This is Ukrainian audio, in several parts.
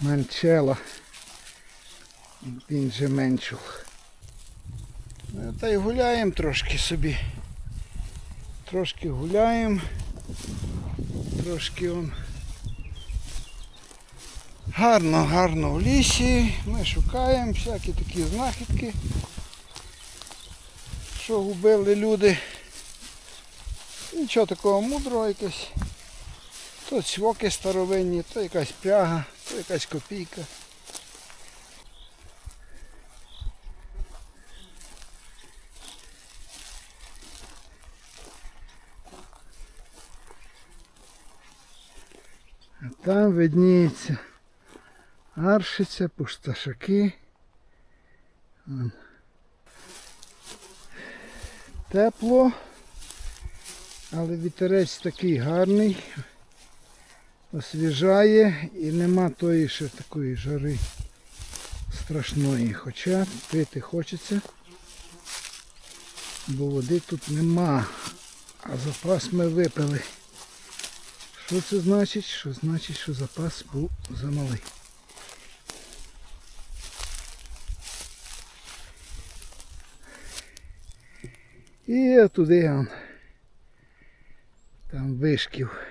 Манчела. Він же менчул. Ну, Та й гуляємо трошки собі. Трошки гуляємо. Трошки он. Гарно, гарно в лісі. Ми шукаємо всякі такі знахідки. Що губили люди. Нічого такого мудрого якесь. То цвоки старовинні, то якась пряга, то якась копійка. А там видніється аршиця, пусташаки. Тепло, але вітерець такий гарний, освіжає і нема тої ще такої жари страшної. Хоча пити хочеться, бо води тут нема, а запас ми випили. Що це значить? Що значить, що запас був замалий. І туди. Там вишків.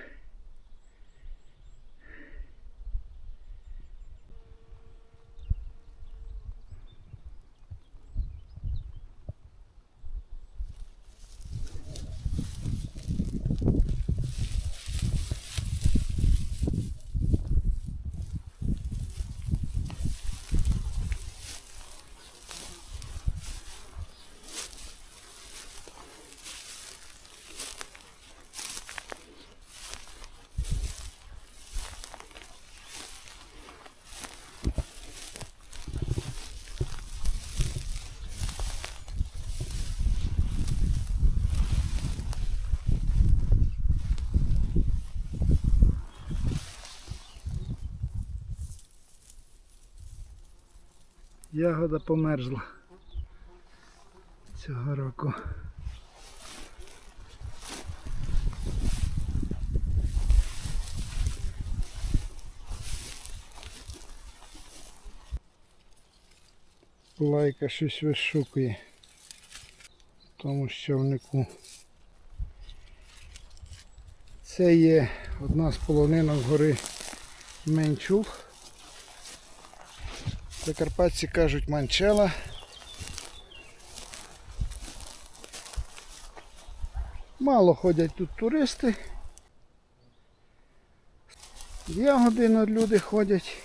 Ягода померзла цього року. Лайка щось вишукує в тому щовнику. Це є одна з полонинок гори Менчул. Закарпатці кажуть манчела. Мало ходять тут туристи. Ягоди на люди ходять.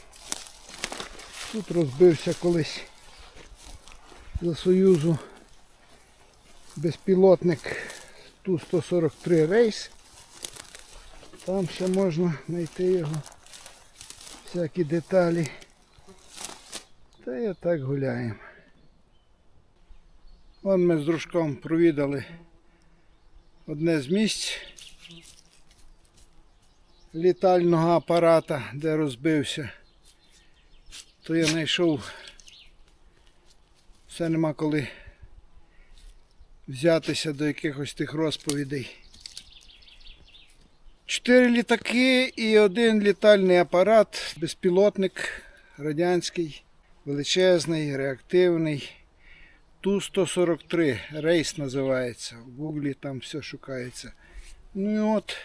Тут розбився колись за Союзу безпілотник Ту-143 рейс. Там ще можна знайти його всякі деталі. Та і так гуляємо. Вон ми з дружком провідали одне з місць літального апарата, де розбився. То я знайшов все нема коли взятися до якихось тих розповідей. Чотири літаки і один літальний апарат, безпілотник радянський величезний, реактивний. Ту-143 рейс називається. В гуглі там все шукається. Ну і от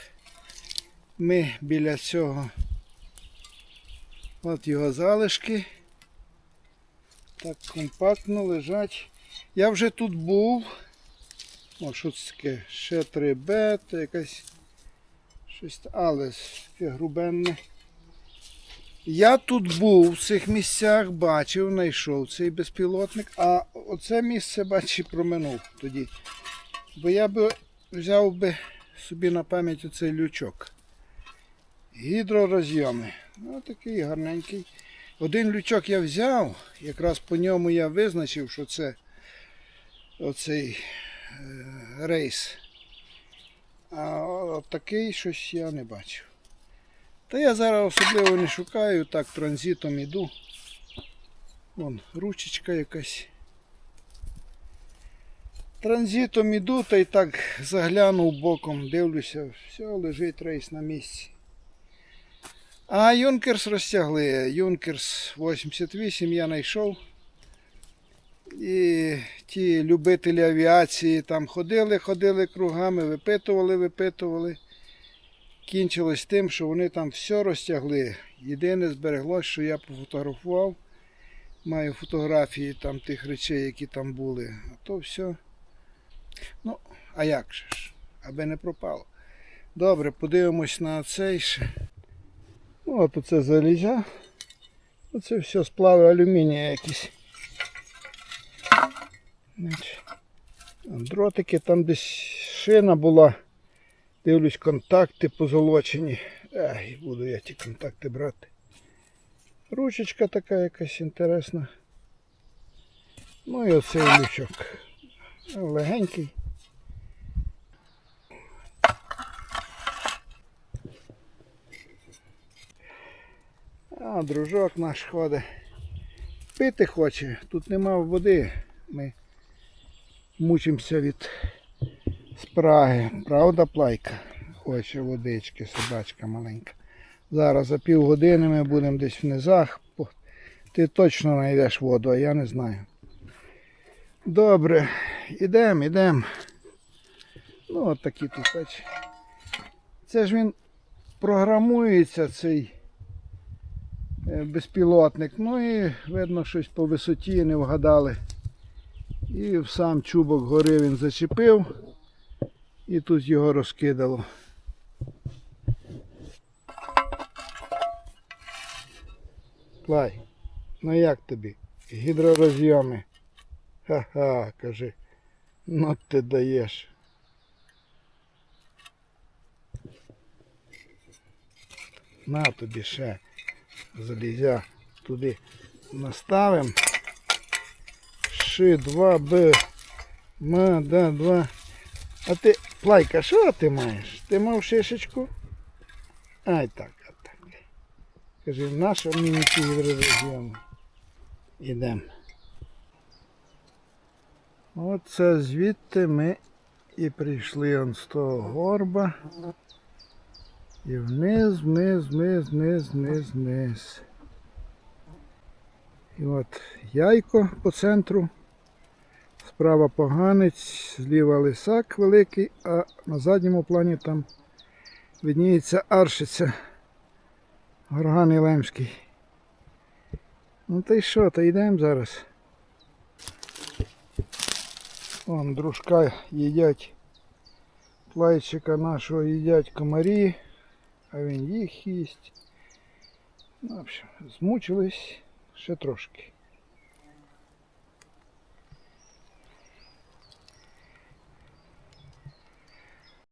ми біля цього. От його залишки. Так компактно лежать. Я вже тут був. О, що це таке? Ще 3Б, то якась щось, але таке грубенне. Я тут був в цих місцях, бачив, знайшов цей безпілотник, а оце місце бачив проминув тоді. Бо я би взяв би собі на пам'ять оцей лючок. Гідророзйоми. Ну, такий гарненький. Один лючок я взяв, якраз по ньому я визначив, що це оцей е, рейс. А от такий щось я не бачив. Та я зараз особливо не шукаю, так транзитом іду. Вон ручечка якась. Транзитом іду та й так заглянув боком, дивлюся, все, лежить рейс на місці. А Юнкерс розтягли. Юнкерс 88 я знайшов. І ті любителі авіації там ходили, ходили кругами, випитували, випитували. Кінчилось тим, що вони там все розтягли. Єдине збереглось, що я пофотографував. Маю фотографії там тих речей, які там були. А то все. Ну, а як же ж? Аби не пропало. Добре, подивимось на цей ще. Ну, от оце залізя. Оце все сплави алюмінія якісь. Дротики там десь шина була. Дивлюсь, контакти позолочені. Ай, буду я ті контакти брати. Ручечка така якась інтересна. Ну і оцей лючок. Легенький. А, дружок наш ходить. Пити хоче. Тут нема води. Ми мучимося від спраги. Правда, плайка? Хоче водички, собачка маленька. Зараз за півгодини ми будемо десь в низах. Ти точно знайдеш воду, а я не знаю. Добре, ідемо, ідемо. Ну, от такі тут. Це ж він програмується, цей е, безпілотник. Ну і видно, щось по висоті не вгадали. І в сам чубок гори він зачепив. І тут його розкидало. Плай, ну як тобі? Гідророзйоми. Ха-ха, кажи. Ну ти даєш. На тобі ще залізя туди наставимо. Ши 2Б. М, да, 2. А ти, Плайка, що ти маєш? Ти мав шишечку? Ай так, а так. Кажи, наша ці гідророзйоми. Ідемо. Оце звідти ми і прийшли он з того горба. І вниз, вниз, вниз, вниз, вниз, вниз. І от яйко по центру. Справа поганець, зліва лисак великий, а на задньому плані там видніється аршиця. Горган Ілемський. Ну та й що, та йдемо зараз. Вон дружка їдять. Плайчика нашого їдять комарі, а він їх їсть. Ну, в общем, змучились ще трошки.